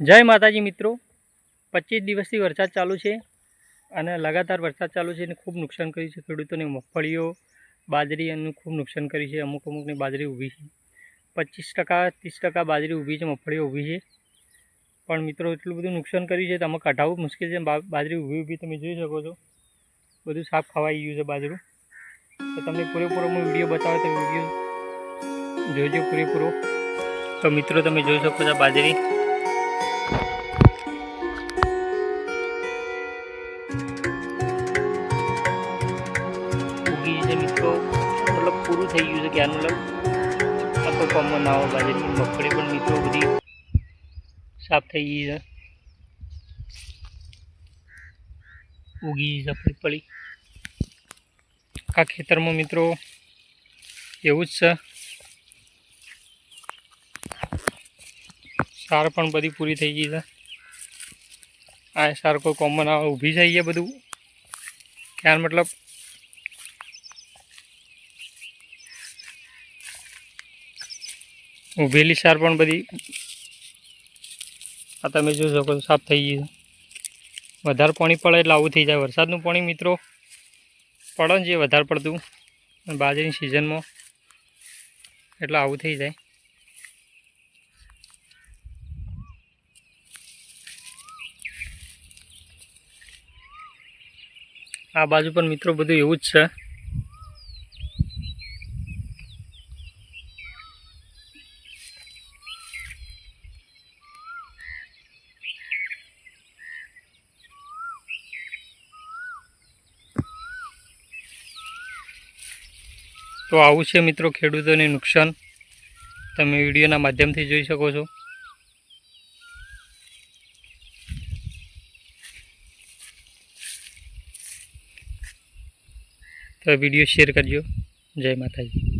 જય માતાજી મિત્રો. પચીસ દિવસથી વરસાદ ચાલુ છે અને લગાતાર વરસાદ ચાલુ છે અને ખૂબ નુકસાન કર્યું છે. ખેડૂતોને મગફળીઓ બાજરી એનું ખૂબ નુકસાન કર્યું છે. અમુક અમુકની બાજરી ઊભી છે. પચીસ ટકા, ત્રીસ ટકા બાજરી ઊભી છે મગફળીઓ ઊભી છે. પણ મિત્રો, એટલું બધું નુકસાન કર્યું છે તમે કઢાવવું મુશ્કેલ છે. બાજરી ઊભી ઊભી તમે જોઈ શકો છો. બધું સાફ ખવાઈ ગયું છે બાજરું. તો તમને પૂરેપૂરો હું વીડિયો બતાવે તો વીડિયો જોજો પૂરેપૂરો. તો મિત્રો, તમે જોઈ શકો છો બાજરી. ઉગી છે મિત્રો. મતલબ પૂરું થઈ ગયું છે ક્યાંનું મતલબ? આખો કોમમાં નાવો બાજરીની મગફળી પણ મિત્રો બધી સાફ થઈ ગઈ છે. ઉગી છે ફળી ફળી આ ખેતરમાં મિત્રો એવું જ છે. સાર પણ બધી પૂરી થઈ ગઈ છે. આ સાર કોઈ કોમન આવે ઊભી ગયા બધું? ખ્યાલ મતલબ? ઊભેલી સાર પણ બધી આ તમે જોઈ શકો સાફ થઈ ગઈ વધારે પાણી પડે એટલે આવું થઈ જાય. વરસાદનું પાણી મિત્રો પડે ને જે વધારે પડતું. બાજરીની સિઝનમાં એટલે આવું થઈ જાય. આ બાજુ પણ મિત્રો બધું એવું જ છે. તો આવું છે મિત્રો ખેડૂતોને નુકસાન. તમે વિડીયોના માધ્યમથી જોઈ શકો છો. તો વીડિયો શેર કરજો. જય માતાજી.